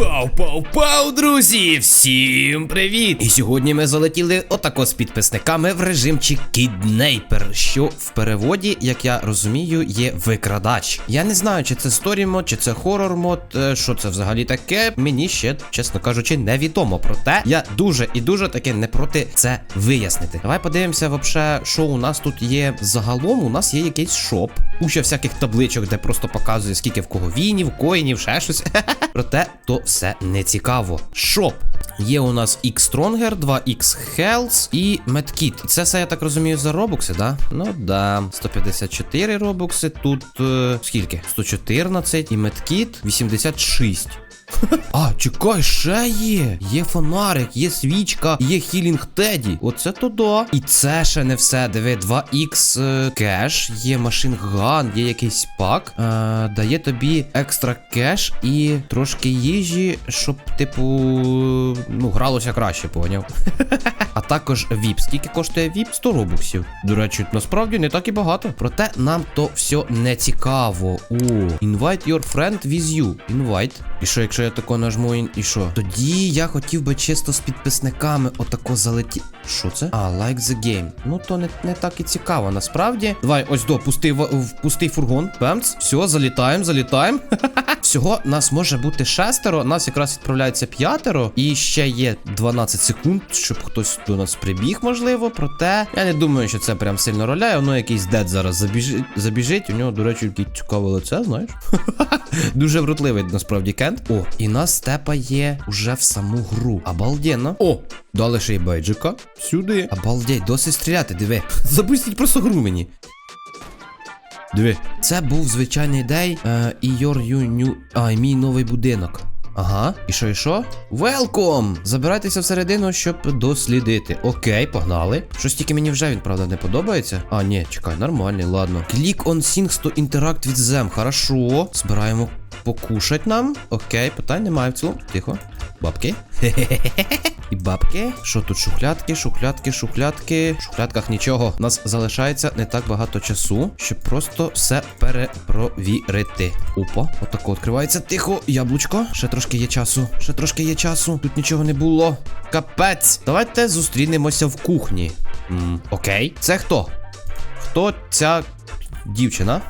Пау, пау, пау, друзі! Всім привіт! І сьогодні ми залетіли отако з підписниками в режимчик Кіднейпер, що в переводі, як я розумію, є викрадач. Я не знаю, чи це сторі мод, чи це хорор мод, е, що це взагалі таке. Мені ще, чесно кажучи, невідомо. Проте я дуже і дуже таки не проти це вияснити. Давай подивимося, вообще, що у нас тут є загалом. У нас є якийсь шоп. Куча всяких табличок, де просто показує, скільки в кого вінів, коїнів, ще щось. Проте то все не цікаво. Шоп. Є у нас X Stronger, 2X Health і Medkit. Це все, я так розумію, за робокси, да? Ну да. 154 робокси. Тут е, скільки? 114 і Medkit 86. А, чекай, ще є. Є фонарик, є свічка, є хілінг Теді. Оце то да. І це ще не все. Диви, 2х е, кеш, є машинган, є якийсь пак. Е, дає тобі екстра кеш і трошки їжі, щоб, типу, ну, гралося краще, поняв. А також VIP. Скільки коштує VIP? 100 робоксів. До речі, насправді не так і багато. Проте нам то все не цікаво. О, invite your friend with you. Invite. І що, якщо я тако нажму і що? Тоді я хотів би чисто з підписниками отако залеті. Що це? А, like the game. Ну то не, не так і цікаво, насправді. Давай, ось до, пустий, пустий фургон. Пемц. Все, залітаємо, залітаємо. Всього нас може бути шестеро, нас якраз відправляється п'ятеро, і ще є 12 секунд, щоб хтось до нас прибіг, можливо. Проте я не думаю, що це прям сильно роляє. Воно якийсь дед зараз забіжить, забіжить. У нього, до речі, таке цікаве лице, знаєш. Дуже врутливий насправді кент. О, і нас степа є уже в саму гру. Обалденно. О, дали ще й бейджика. Сюди. Обалдеть, досить стріляти, диви. Запустіть просто гру мені. Диви. Це був звичайний дей е, і your you new... А, і мій новий будинок. Ага, і що, і що? Велком! Забирайтеся всередину, щоб дослідити. Окей, погнали. Щось тільки мені вже він, правда, не подобається. А, ні, чекай, нормальний, ладно. Click on things to interact with them. Хорошо. Збираємо покушать нам. Окей, питань немає в цілому. Тихо. Бабки. І бабки. Що тут? Шухлядки, шухлядки, шухлядки. В шухлядках нічого. У нас залишається не так багато часу, щоб просто все перепровірити. Опа, отако відкривається. Тихо, яблучко. Ще трошки є часу. Ще трошки є часу. Тут нічого не було. Капець. Давайте зустрінемося в кухні. М, окей. Це хто? Хто ця дівчина?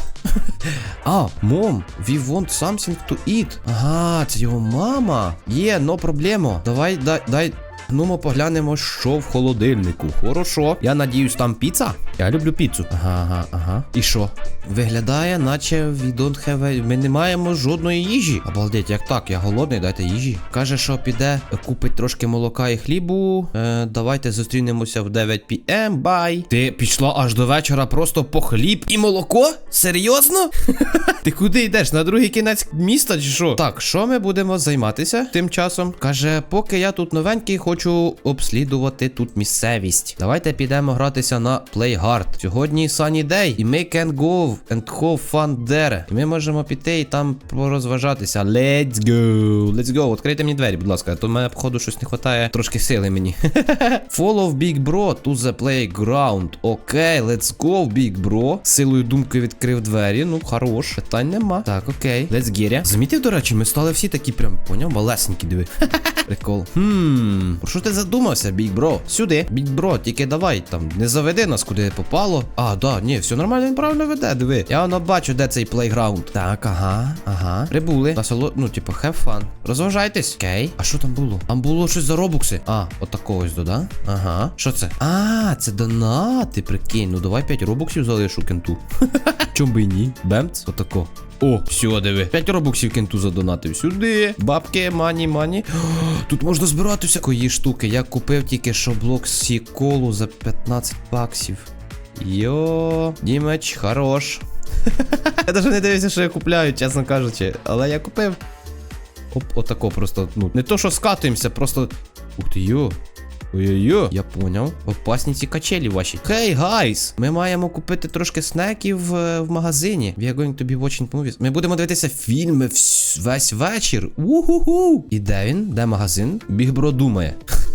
А, мом, we want something to eat. Ага, це його мама. Є, но проблема. Давай, дай, дай. Ну, ми поглянемо, що в холодильнику. Хорошо. Я надіюсь, там піца. Я люблю піцу. Ага, ага, ага. І що? Виглядає, наче we don't have a... Ми не маємо жодної їжі. Обалдеть, як так? Я голодний, дайте їжі. Каже, що піде, купить трошки молока і хлібу. Е, давайте зустрінемося в 9 пм. Бай. Ти пішла аж до вечора просто по хліб і молоко? Серйозно? Ти куди йдеш? На другий кінець міста чи що? Так, що ми будемо займатися тим часом? Каже, поки я тут новенький, хочу обслідувати тут місцевість. Давайте підемо гратися на Playhard. Сьогодні Sunny Day, і ми can go and have fun there. І ми можемо піти і там порозважатися. Let's go. Let's go. Відкрийте мені двері, будь ласка. То в мене, походу, щось не вистачає. Трошки сили мені. Follow Big Bro to the playground. Окей, let's go, Big Bro. Силою думки відкрив двері. Ну, хорош. Питань нема. Так, окей. Let's get it. Замітив, до речі, ми стали всі такі прям, поняв, малесенькі, диви. Прикол. Хм. Що ти задумався, Big Bro? Сюди. Big Bro, тільки давай там, не заведи нас, куди попало. А, да, ні, все нормально, він правильно веде, диви. Я воно бачу, де цей плейграунд. Так, ага, ага. Прибули. Насоло... Ну, типу, have fun. Розважайтесь. Окей. А що там було? Там було щось за робукси. А, отакого ось дода. Ага. Що це? А, це донати, прикинь. Ну давай 5 робоксів залишу кенту. Чом би ні? Бемц? Отако. О, все, диви. 5 робоксів кенту задонатив сюди. Бабки, мані, мані. Тут можна збирати всякої штуки. Я купив тільки що блок сіколу за 15 баксів. Йо, Дімеч, хорош. я навіть не дивився, що я купляю, чесно кажучи. Але я купив. Оп, отако просто. Ну, не то, що скатуємося, просто. Ух ти йо. Ой-ой-ой, я поняв. Опасні ці качелі ваші. Хей, гайс! Ми маємо купити трошки снеків е, в магазині. We are going to be watching movies. Ми будемо дивитися фільми весь вечір. Уху-ху! І де він? Де магазин? Бігбро думає.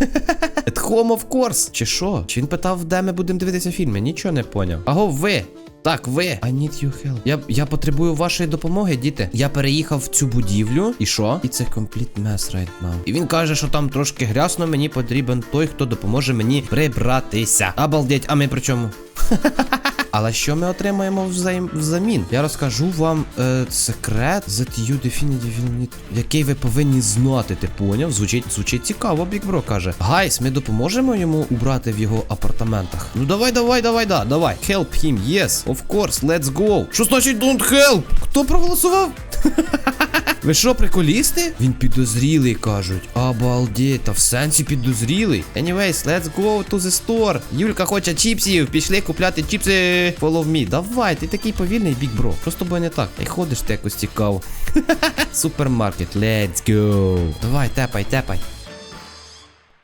At home, of course. Чи що? Чи він питав, де ми будемо дивитися фільми? Нічого не поняв. Аго, ви! Так, ви. I need your help. Я, я потребую вашої допомоги, діти. Я переїхав в цю будівлю. І що? І це complete mess right now. І він каже, що там трошки грязно, мені потрібен той, хто допоможе мені прибратися. Обалдеть, а ми при чому? Але що ми отримаємо взаєм... взамін? Я розкажу вам е, секрет за you definitively який ви повинні знати. Ти поняв? Звучить, звучить цікаво, Бікбро каже. Гайс, ми допоможемо йому убрати в його апартаментах. Ну давай, давай, давай, да, давай. Help him, yes, of course, let's go. Що значить don't help? Хто проголосував? Ви що, приколісти? Він підозрілий, кажуть. Обалдеть, та в сенсі підозрілий. Anyways, let's go to the store. Юлька хоче чіпсів. Пішли купляти чіпси. Follow me. Давай, ти такий повільний, бік бро. Просто бо не так. Ай ходиш ти якось цікаво. Супермаркет, let's go. Давай, тепай, тепай.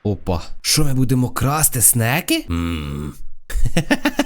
Опа. Що ми будемо красти снеки? Ммм.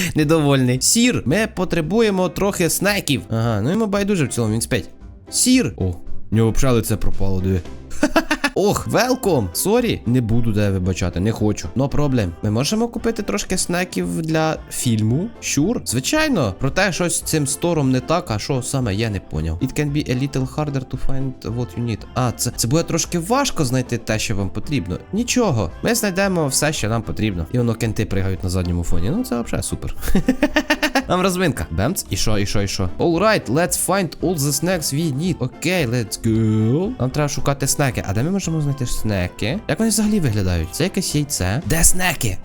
Недовольний. Сір, ми потребуємо трохи снеків. Ага, ну йому байдуже в цілому, він спить. Сір. О, в нього взагалі це пропало, диви. Ох, велком! Сорі, не буду де вибачати, не хочу. No проблем. Ми можемо купити трошки снеків для фільму. Щур? Звичайно, проте щось з цим стором не так, а що саме я не поняв. It can be a little harder to find what you need. А, це, це буде трошки важко знайти те, що вам потрібно. Нічого, ми знайдемо все, що нам потрібно. І воно кенти пригають на задньому фоні. Ну це взагалі супер. Нам розминка. Бемц. І що, і що, і що? Alright, let's find all the snacks we need. Окей, let's go. Нам треба шукати снеки. А де ми можемо знайти снеки? Як вони взагалі виглядають? Це якесь яйце. Де снеки?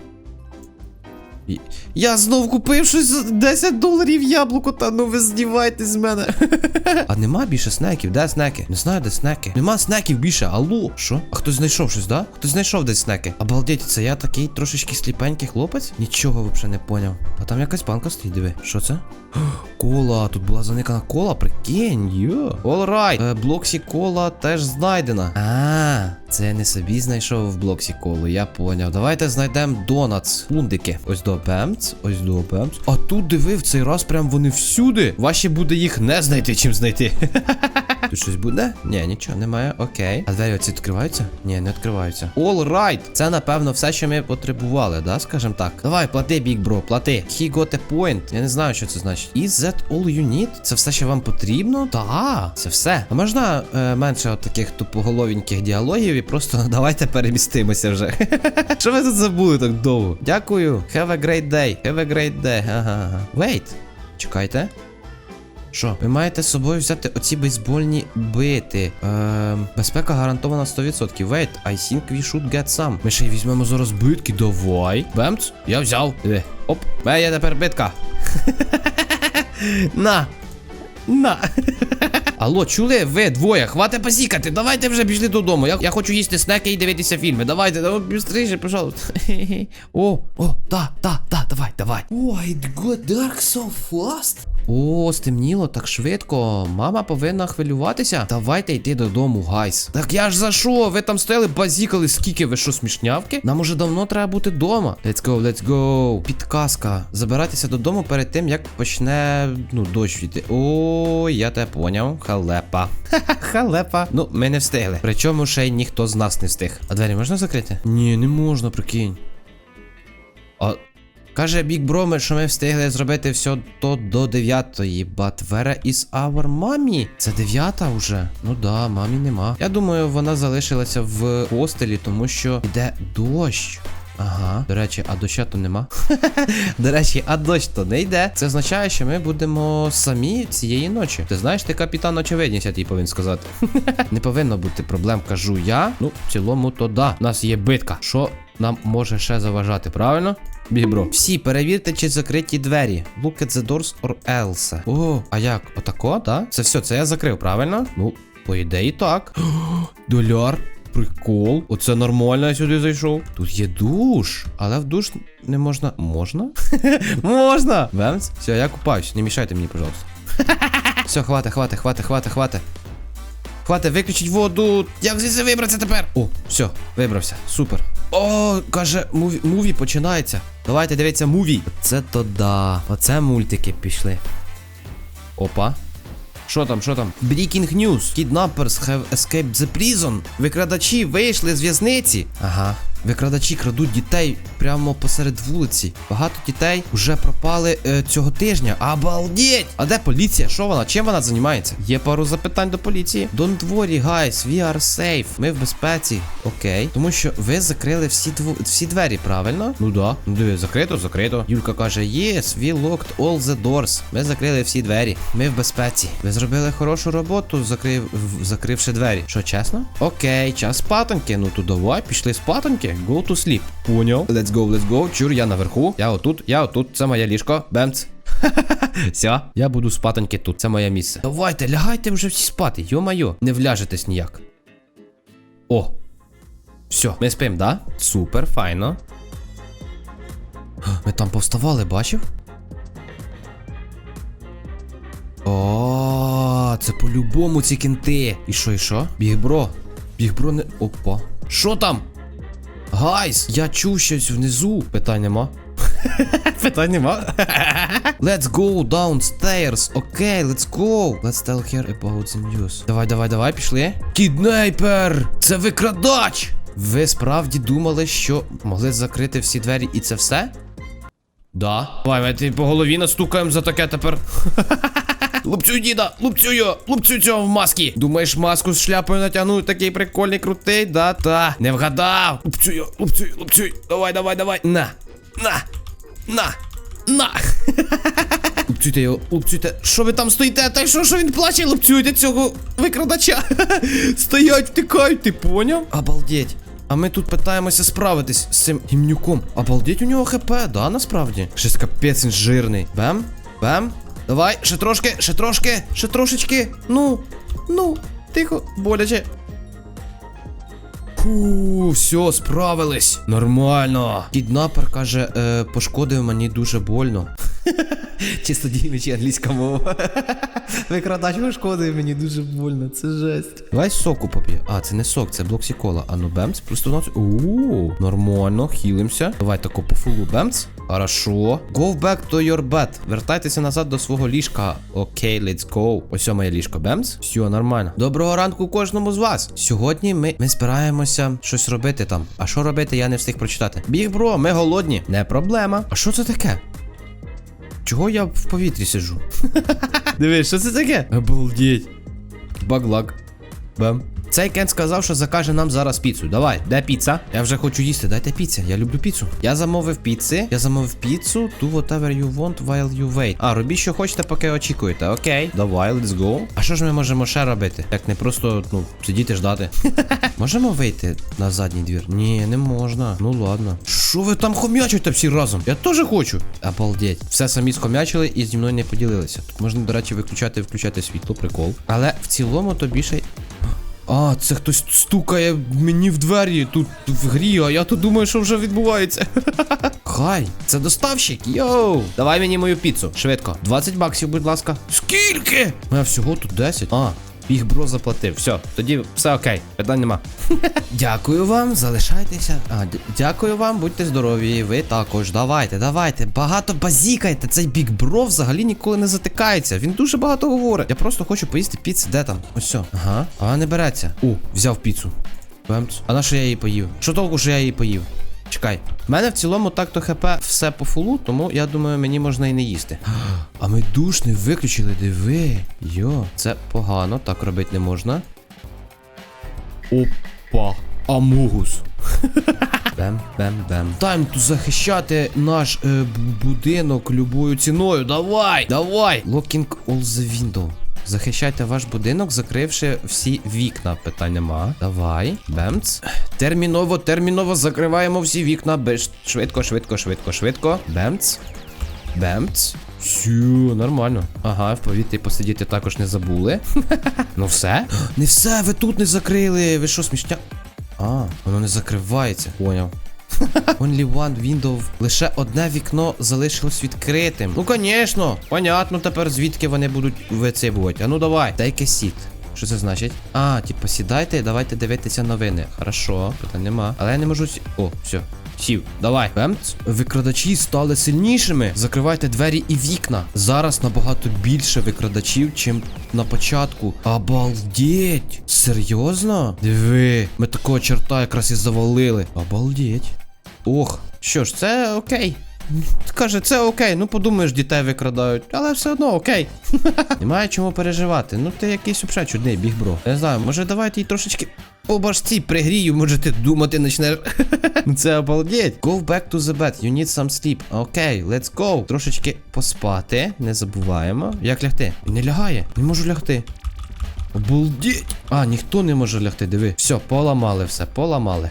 Я знов купив щось за 10 доларів яблуко, та ну ви здіваєтесь з мене. а нема більше снеків, де снеки? Не знаю, де снеки. Нема снеків більше, алло. Що? А хтось знайшов щось, да? Хтось знайшов десь снеки. Обалдеть, це я такий трошечки сліпенький хлопець? Нічого взагалі не поняв. А там якась банка стоїть, диви. Що це? Кола, тут була заникана кола, прикинь, йо. Олрайт, е, блоксі кола теж знайдена. А, це не собі знайшов в блоксі колу, я поняв. Давайте знайдемо донатс, пундики. Ось до бемц, ось до бемц. А тут диви, в цей раз прям вони всюди. Важче буде їх не знайти, чим знайти. Тут щось буде? Ні, нічого немає. Окей. А двері оці відкриваються? Ні, не відкриваються. All right. Це напевно все, що ми потребували, да, скажем так. Давай, плати, бік бро, плати. He got a point. Я не знаю, що це значить. Is that all you need? Це все, що вам потрібно? Та, це все. А можна е, менше от таких тупоголовеньких діалогів і просто давайте перемістимося вже. Що ви тут забули так довго? Дякую. Have a great day. Have a great day. Ага. Wait. Чекайте. Що? Ви маєте з собою взяти оці бейсбольні бити. Ем, безпека гарантована 100%. Wait, I think we should get some. Ми ще й візьмемо зараз битки. Давай. Бемц, я взяв. Диви. Оп, в мене є тепер битка. На. На. Алло, чули ви двоє? Хватить посікати, давайте вже пішли додому. Я, я хочу їсти снеки і дивитися фільми. Давайте, давай быстріше, пожалуйста. О, о, да, да, да, давай, давай. Ой, it got dark so fast. О, стемніло так швидко. Мама повинна хвилюватися. Давайте йти додому, гайс. Так я ж за що? Ви там стояли, базікали, скільки ви що, смішнявки? Нам уже давно треба бути вдома. Let's go, let's go. Підказка. Забиратися додому перед тим, як почне ну, дощ йти. О, я тебе поняв. Халепа. Ха-ха, халепа. Ну, ми не встигли. Причому ще й ніхто з нас не встиг. А двері можна закрити? Ні, не можна, прикинь. А. Каже Бік Броме, що ми встигли зробити все то до 9 But where is our mommy? Це 9 вже? Ну да, мамі нема. Я думаю, вона залишилася в хостелі, тому що йде дощ. Ага, до речі, а доща то нема. До речі, а дощ то не йде. Це означає, що ми будемо самі цієї ночі. Ти знаєш, ти капітан очевидність, я тобі повинен сказати. Не повинно бути проблем, кажу я. Ну, в цілому, то да. У нас є битка. Що нам може ще заважати, правильно? Бібро. Всі перевірте, чи закриті двері. Look at the doors or else. О, а як? Отако, да? Це все, це я закрив, правильно? Ну, по ідеї, так. Доляр. Прикол. Оце нормально, я сюди зайшов. Тут є душ, але в душ не можна. Можна? можна! Вемс? Все, я купаюсь, не мішайте мені, пожалуйста. Все, хвати, хвати, хвати, хвати, хвати. Хвати, виключіть воду. Як звідси вибратися тепер? О, все, вибрався. Супер. О, каже, муві, муві починається. Давайте дивіться муві. Це то да. Оце мультики пішли. Опа. Що там, що там? Breaking news. Kidnappers have escaped the prison. Викрадачі вийшли з в'язниці. Ага. Викрадачі крадуть дітей прямо посеред вулиці. Багато дітей вже пропали е, цього тижня. Обалдеть! А де поліція? Що вона? Чим вона займається? Є пару запитань до поліції. Don't worry, guys, we are safe. Ми в безпеці. Окей. Тому що ви закрили всі дво... всі двері, правильно? Ну да. Ну диви, закрито, закрито. Юлька каже: Yes, we locked all the doors. Ми закрили всі двері. Ми в безпеці. Ви зробили хорошу роботу, закрив... закривши двері. Що, чесно? Окей, час спатоньки. Ну то давай, пішли спатоньки. Go to sleep. Поняв. Let's go, let's go. Чур, я наверху. Я отут, я отут. Це моє ліжко. Бемц. Все, я буду спатоньки тут. Це моє місце. Давайте, лягайте вже всі спати. Йо-майо, не вляжетесь ніяк. О. Все, ми спим, да? Супер, файно. Ми там повставали, бачив? О, це по-любому ці кінти. І що, і що? Бігбро. Бігбро не. Опа. Що там? Гайс, я чув щось внизу. Питань нема. Питань нема. Let's go downstairs. Окей, let's go. Let's tell her about the news. Давай, давай, давай, пішли. Кіднейпер! Це викрадач! Ви справді думали, що могли закрити всі двері і це все? Да. Давай, ми по голові настукаємо за таке тепер. Лупцюй діда, лупцюю, лупцю цього в маскі. Думаєш, маску з шляпою натягнув такий прикольний крутий, да? Та. Не вгадав. Лупцюю, лупцюй, лупцюй. Давай, давай, давай. На. На. На. На. Лупцюйте його, лупцюйте. Що ви там стоїте? Та що, що він плаче? Лупцюйте цього викрадача. Стоять, втикають, ти поняв? Обалдеть. А ми тут питаємося справитись з цим гімнюком. Обалдеть, у нього хп, да, насправді? Щось капець він жирний. Бем, бем. Давай, ще трошки, ще трошки, ще трошечки. Ну, ну, тихо, боляче. Фу, все, справились. Нормально. Кіднапер каже, е, пошкодив мені дуже больно. Чисто діючи англійська мова. Викрадач пошкодив мені дуже больно, це жесть. Давай соку поп'є. А, це не сок, це блоксікола. А ну бемц, просто на Ууу, нормально, хілимся. Давай тако по фулу бемц. Хорошо. Go back to your bed. Вертайтеся назад до свого ліжка. Окей, let's go. Ось моє ліжко бемц. Все, нормально. Доброго ранку кожному з вас. Сьогодні ми, ми збираємося щось робити там. А що робити, я не встиг прочитати. Біг, бро, ми голодні. Не проблема. А що це таке? Чого я в повітрі сиджу? Дивись, що це таке? Обалдеть. Баглак. Бам. Цей Кен сказав, що закаже нам зараз піцу. Давай, де піца? Я вже хочу їсти, дайте піця. Я люблю піцу. Я замовив піци. Я замовив піцу. Do whatever you want while you wait. А, робіть, що хочете, поки очікуєте. Окей. Давай, let's go. А що ж ми можемо ще робити? Як не просто, ну, сидіти ждати. Можемо вийти на задній двір? Ні, не можна. Ну ладно. Що ви там хомячите всі разом? Я теж хочу. Обалдеть. Все самі схомячили і зі мною не поділилися. Тут можна, до речі, виключати і включати світло, прикол. Але в цілому то більше. А, це хтось стукає мені в двері тут в грі, а я тут думаю, що вже відбувається. Хай, це доставщик, йоу. Давай мені мою піцу, швидко. 20 баксів, будь ласка. Скільки? У мене всього тут 10. А, Біг бро заплатив. Все, тоді все окей, питань нема. Дякую вам, залишайтеся. А, дякую вам, будьте здорові. Ви також. Давайте, давайте. Багато базікайте. Цей біг бро взагалі ніколи не затикається. Він дуже багато говорить. Я просто хочу поїсти піци. Де там? Ось все. Ага. А не береться. У, взяв піцу. А на що я її поїв? Що толку, що я її поїв? Чекай. У мене в цілому так-то хп все по фулу, тому я думаю, мені можна і не їсти. А ми душ не виключили, диви. Йо, це погано, так робити не можна. Опа. Амогус. Бем, бем, бем. Тайм тут захищати наш е, будинок любою ціною. Давай! Давай! Locking all the window. Захищайте ваш будинок, закривши всі вікна. Питань нема. Давай. Бемц. Терміново, терміново закриваємо всі вікна. Без... Швидко, швидко, швидко, швидко. Бемц. Бемц. Все, нормально. Ага, в повітрі посидіти також не забули. ну все? Не все, ви тут не закрили. Ви що, смішня? А, воно не закривається. Поняв. Only one window. Лише одне вікно залишилось відкритим. Ну, звісно. Понятно тепер, звідки вони будуть вицибувати. А ну давай. Take a. Що це значить? А, типу, сідайте, давайте дивитися новини. Хорошо, питань нема. Але я не можу сі. О, все. Сів, давай. Бемц. Викрадачі стали сильнішими. Закривайте двері і вікна. Зараз набагато більше викрадачів, чим на початку. Обалдеть! Серйозно? Диви, ми такого черта якраз і завалили. Обалдеть. Ох, що ж, це окей. Каже, це окей, ну подумаєш, дітей викрадають, але все одно окей. Немає чому переживати. Ну ти якийсь взагалі чудний біг, бро. Не знаю, може давайте їй трошечки по башці пригрію, може ти думати почнеш. Це обалдеть. Go back to the bed, you need some sleep. Окей, let's go. Трошечки поспати, не забуваємо. Як лягти? Не лягає, не можу лягти. Обалдеть! А, ніхто не може лягти, диви. Все, поламали все, поламали.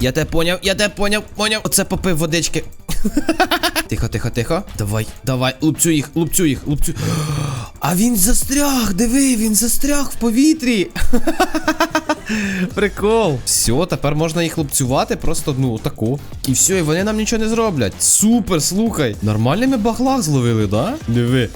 Я тебе поняв, я тебе поняв, поняв. Оце попив водички. Тихо, тихо, тихо. Давай, давай, лупцю їх, лупцю їх, лупцю. А він застряг, диви, він застряг в повітрі. Прикол. Все, тепер можна їх лупцювати, просто, ну, отаку. І все, і вони нам нічого не зроблять. Супер, слухай. Нормальний ми бахлах зловили, да? Диви.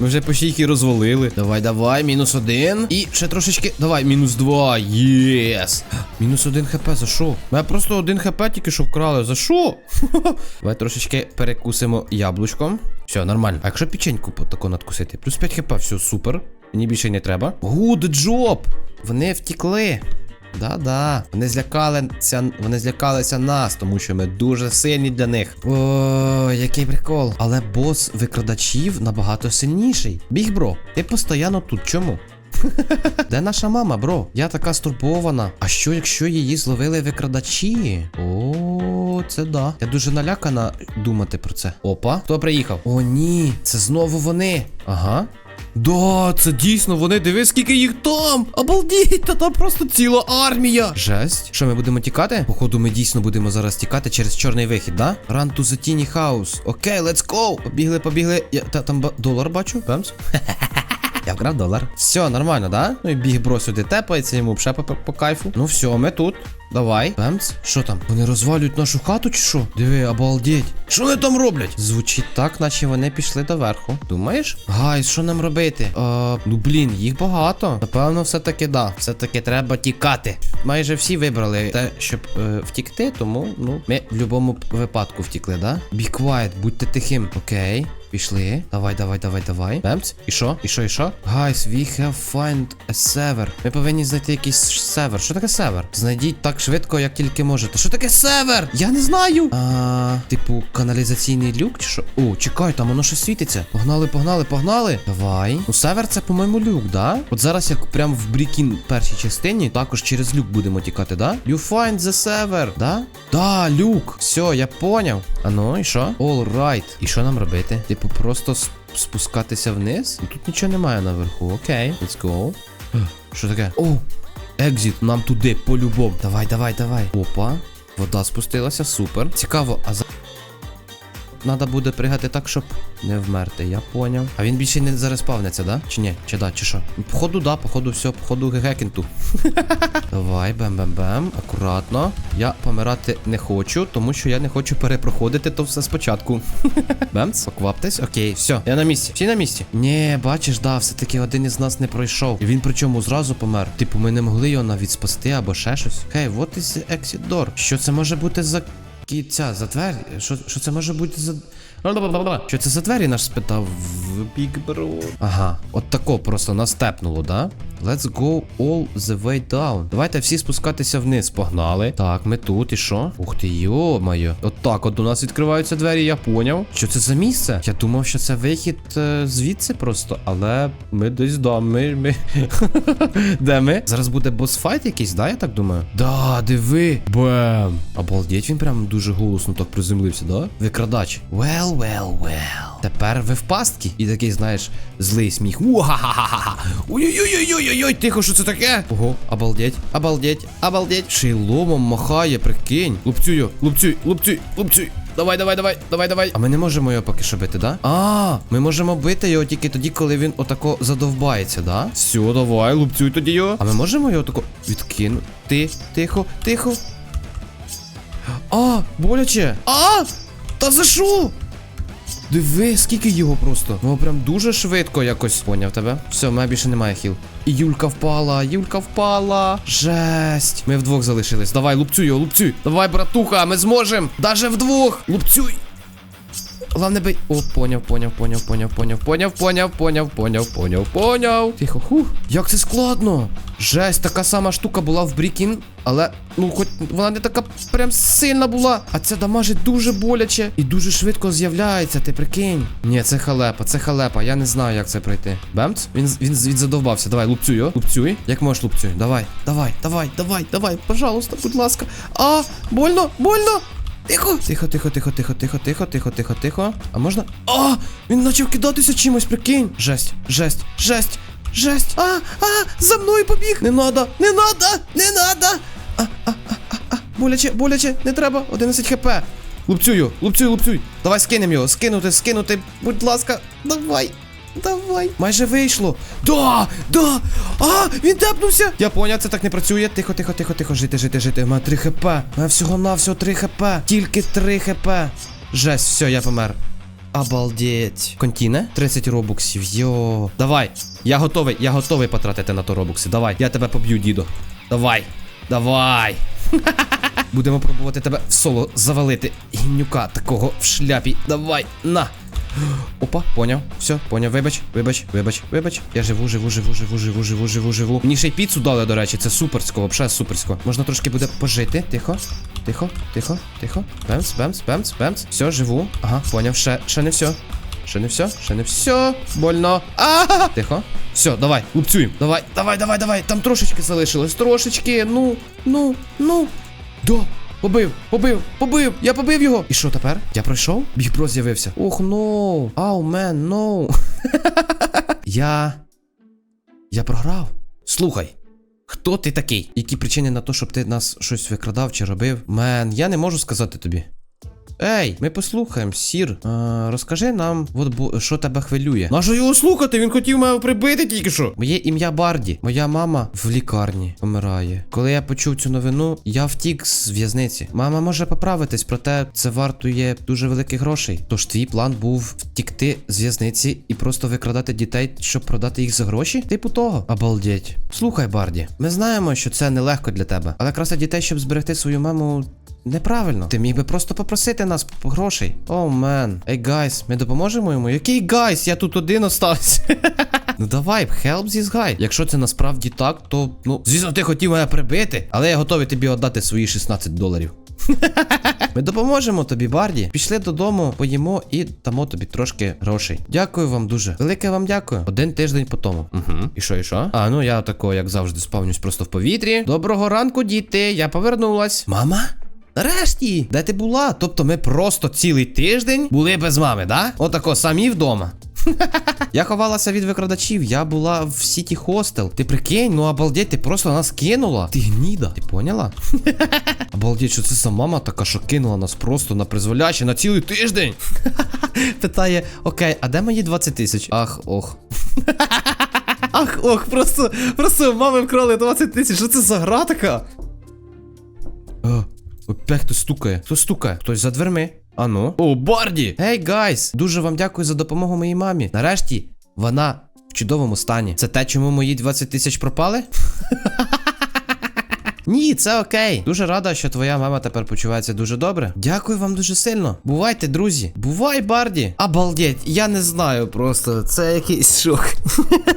Ми вже почти їх і розвалили. Давай, давай, мінус один. І ще трошечки. Давай, мінус два. Єс. Мінус один хп, за що? Ми просто один хп тільки що вкрали. За що? Давай трошечки перекусимо яблучком. Все, нормально. А якщо печеньку тако надкусити? Плюс 5 хп, все супер. Мені більше не треба. Good job! Вони втікли. Да-да. Вони злякалися, вони злякалися нас, тому що ми дуже сильні для них. О, який прикол. Але бос викрадачів набагато сильніший. Біг, бро, ти постійно тут. Чому? Де наша мама, бро? Я така стурбована. А що, якщо її зловили викрадачі? О, це да. Я дуже налякана думати про це. Опа, хто приїхав? О, ні, це знову вони. Ага. Да, це дійсно вони. Диви, скільки їх там! Обалдіть, та там просто ціла армія. Жесть. Що ми будемо тікати? Походу, ми дійсно будемо зараз тікати через чорний вихід, да? Run to the tiny house. Окей, let's go. Побігли, побігли. Я та там долар бачу. Бемс. Я вкрав долар. Все, нормально, да? Ну і біг бро сюди тепається, йому ще по, по, кайфу. Ну все, ми тут. Давай. Бемц. Що там? Вони розвалюють нашу хату чи що? Диви, обалдеть. Що вони там роблять? Звучить так, наче вони пішли доверху. Думаєш? Гайс, що нам робити? Е, ну блін, їх багато. Напевно, все-таки да. Все-таки треба тікати. Майже всі вибрали те, щоб е, втікти, тому ну ми в будь-якому випадку втікли, да? Be quiet, будьте тихим. Окей. Пішли. Давай, давай, давай, давай. Бемц. І що? І що, і що? Guys, we have find a sever. Ми повинні знайти якийсь север. Що таке север? Знайдіть так швидко, як тільки можете. Що таке север? Я не знаю. А, типу, каналізаційний люк чи що? О, чекай, там воно щось світиться. Погнали, погнали, погнали. Давай. Ну, север це, по-моєму, люк, да? От зараз, як прям в Брікін першій частині, також через люк будемо тікати, да? You find the sever, да? Да, люк. Все, я поняв. А ну, і що? All right. І що нам робити? Типу, просто спускатися вниз? Ну, Тут нічого немає наверху. Окей, let's go. Що таке? О, екзит, нам туди, по-любому. Давай, давай, давай. Опа. Вода спустилася, супер. Цікаво, а за. Надо буде пригати так, щоб не вмерти, я поняв. А він більше не зареспавниться, да? Чи ні? Чи да, чи що? Походу, да, походу, все, походу гекінту. Давай, бем-бем-бем, акуратно. Я помирати не хочу, тому що я не хочу перепроходити то все спочатку. Бемц, покваптесь. Окей, все, я на місці. Всі на місці. Ні, бачиш, да, все-таки один із нас не пройшов. І він причому зразу помер. Типу, ми не могли його навіть спасти або ще щось. Хей, is the exit? Що це може бути за кіця? За двері? Що, що це може бути за. Що це за двері наш спитав Біг бро. Ага, от тако просто настепнуло, да? Let's go all the way down. Давайте всі спускатися вниз. Погнали. Так, ми тут і що? Ух ти, йо-моє. От так, от у нас відкриваються двері, я поняв. Що це за місце? Я думав, що це вихід е, звідси просто, але ми десь да, ми. ми... Де ми? Зараз буде босфайт якийсь, да, я так думаю? Да, диви. Бем. Обалдеть, він прям дуже голосно так приземлився, да? Викрадач. Well, well, well. Тепер ви в пастці. І такий, знаєш, злий сміх. Уа-ха-ха-ха-ха. Ой-ой-ой-ой-ой-ой, тихо, що це таке? Ого, обалдеть, обалдеть, обалдеть. Шейломом махає, прикинь. Лупцюю, лупцюй, лупцюй, лупцюй. Давай, давай, давай, давай, давай. А ми не можемо його поки що бити, да? А, ми можемо бити його тільки тоді, коли він отако задовбається, да? Все, давай, лупцюй тоді його. А ми можемо його тако відкинути. Тихо, тихо. А, боляче. А! Та за що? Диви, скільки його просто. Ну прям дуже швидко якось. Поняв тебе. Все, в мене більше немає хіл. І Юлька впала, Юлька впала. Жесть. Ми вдвох залишились. Давай, лупцюй його, лупцюй. Давай, братуха, ми зможемо. Даже вдвох. Лупцюй. Главне бий. О, поняв, поняв, поняв, поняв, поняв, поняв, поняв, поняв, поняв, поняв, поняв. Тихо, хух. Як це складно. Жесть, така сама штука була в Брікін, але ну хоч вона не така прям сильна була. А це дамажить дуже боляче і дуже швидко з'являється, ти прикинь. Ні, це халепа, це халепа. Я не знаю, як це пройти. Бемц? Він він, він задовбався. Давай, лупцюй його. Лупцюй. Як можеш лупцюй? Давай, давай, давай, давай, давай, пожалуйста, будь ласка. А, больно, больно. Тихо, тихо, тихо, тихо, тихо, тихо, тихо, тихо, тихо, тихо. А можна. А! Він почав кидатися чимось, прикинь. Жесть, жесть, жесть, жесть. А, а, за мною побіг. Не надо, не надо, не надо. А, а, а, а, а. Боляче, боляче, не треба. 11 хп. Лупцюю, лупцюй, лупцюй. Давай скинем його, скинути, скинути. Будь ласка, давай. Давай. Майже вийшло. Да! Да! А! Він тепнувся! Я поняв, це так не працює. Тихо, тихо, тихо, тихо. Жити, жити, жити. У мене 3 хп. У мене всього на всього 3 хп. Тільки 3 хп. Жесть, все, я помер. Обалдеть. Контіне? 30 робоксів. Йо. Давай. Я готовий, я готовий потратити на то робокси. Давай. Я тебе поб'ю, дідо. Давай. Давай. Будемо пробувати тебе в соло завалити. Гімнюка такого в шляпі. Давай, на. Опа, поняв. Все, поняв. Вибач, вибач, вибач, вибач. Я живу, живу, живу, живу, живу, живу, живу, живу. Мені ще й піцу дали, до речі, це суперсько, взагалі суперсько. Можна трошки буде пожити. Тихо, тихо, тихо, тихо. Бемс, бемс, бемс, бемс. Все, живу. Ага, поняв. Ще, ще не все. Ще не все, ще не все. Больно. А! Тихо. Все, давай, лупцюємо. Давай, давай, давай, давай. Там трошечки залишилось. Трошечки. Ну, ну, ну. Да. Побив, побив, побив, я побив його. І що тепер? Я пройшов? Біг Бро з'явився. Ох, ноу. Ау, мен, ноу. Я. Я програв. Слухай. Хто ти такий? Які причини на те, щоб ти нас щось викрадав чи робив? Мен, я не можу сказати тобі. Ей, ми послухаємо, сір. А, розкажи нам, от бо, що тебе хвилює. Нащо його слухати? Він хотів мене прибити тільки що. Моє ім'я Барді. Моя мама в лікарні помирає. Коли я почув цю новину, я втік з в'язниці. Мама може поправитись, проте це вартує дуже великих грошей. Тож твій план був втікти з в'язниці і просто викрадати дітей, щоб продати їх за гроші? Типу того. Обалдеть. Слухай, Барді, ми знаємо, що це нелегко для тебе, але краса дітей, щоб зберегти свою маму. Неправильно. Ти міг би просто попросити нас грошей. О, мен. Ей, гайс, ми допоможемо йому? Який гайс? Я тут один остався. Ну давай, help this guy. Якщо це насправді так, то ну, звісно, ти хотів мене прибити, але я готовий тобі віддати свої 16 доларів. Ми допоможемо тобі, Барді. Пішли додому, поїмо і дамо тобі трошки грошей. Дякую вам дуже. Велике вам дякую. Один тиждень по тому. Угу. І що, і що? А, ну я тако, як завжди, спавнюсь просто в повітрі. Доброго ранку, діти. Я повернулась. Мама? Нарешті, де ти була? Тобто ми просто цілий тиждень були без мами, да? Отако самі вдома. Я ховалася від викрадачів, я була в Сіті Хостел. Ти прикинь, ну обалдеть, ти просто нас кинула. Ти гніда. Ти поняла? обалдеть, що це за мама така, що кинула нас просто на призволяще на цілий тиждень. Питає: Окей, а де мої 20 тисяч? Ах, ох. Ах, ох, просто, просто мами вкрали 20 тисяч. Що це за гра така? Опять хтось стукає. Хто стукає? Хтось за дверми. А ну. О, Барді! Гей, гайс! Дуже вам дякую за допомогу моїй мамі. Нарешті вона в чудовому стані. Це те, чому мої 20 тисяч пропали? Ні, це окей. Дуже рада, що твоя мама тепер почувається дуже добре. Дякую вам дуже сильно. Бувайте, друзі. Бувай, Барді. Обалдеть, я не знаю просто. Це якийсь шок.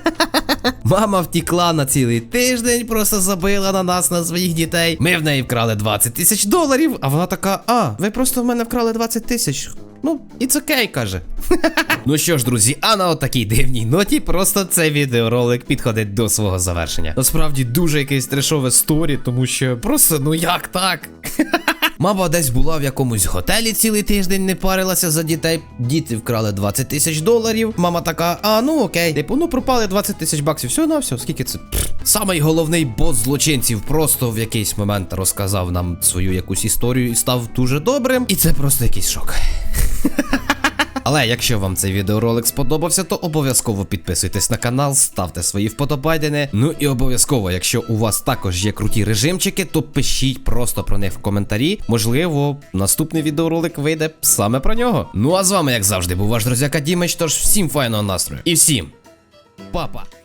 Мама втікла на цілий тиждень, просто забила на нас, на своїх дітей. Ми в неї вкрали 20 тисяч доларів, а вона така: А, ви просто в мене вкрали 20 тисяч. Ну, it's окей, каже. ну що ж, друзі, а на отакій дивній ноті просто цей відеоролик підходить до свого завершення. Насправді дуже якесь трешове сторі, тому що просто ну як так? Мама десь була в якомусь готелі цілий тиждень, не парилася за дітей. Діти вкрали 20 тисяч доларів. Мама така, а ну окей. Типу, ну пропали 20 тисяч баксів. Все на все, скільки це? Пф. Самий головний бос злочинців просто в якийсь момент розказав нам свою якусь історію і став дуже добрим. І це просто якийсь шок. Але якщо вам цей відеоролик сподобався, то обов'язково підписуйтесь на канал, ставте свої вподобайдени. Ну і обов'язково, якщо у вас також є круті режимчики, то пишіть просто про них в коментарі. Можливо, наступний відеоролик вийде саме про нього. Ну а з вами, як завжди, був ваш друзяка Дімич, тож всім файного настрою і всім па-па!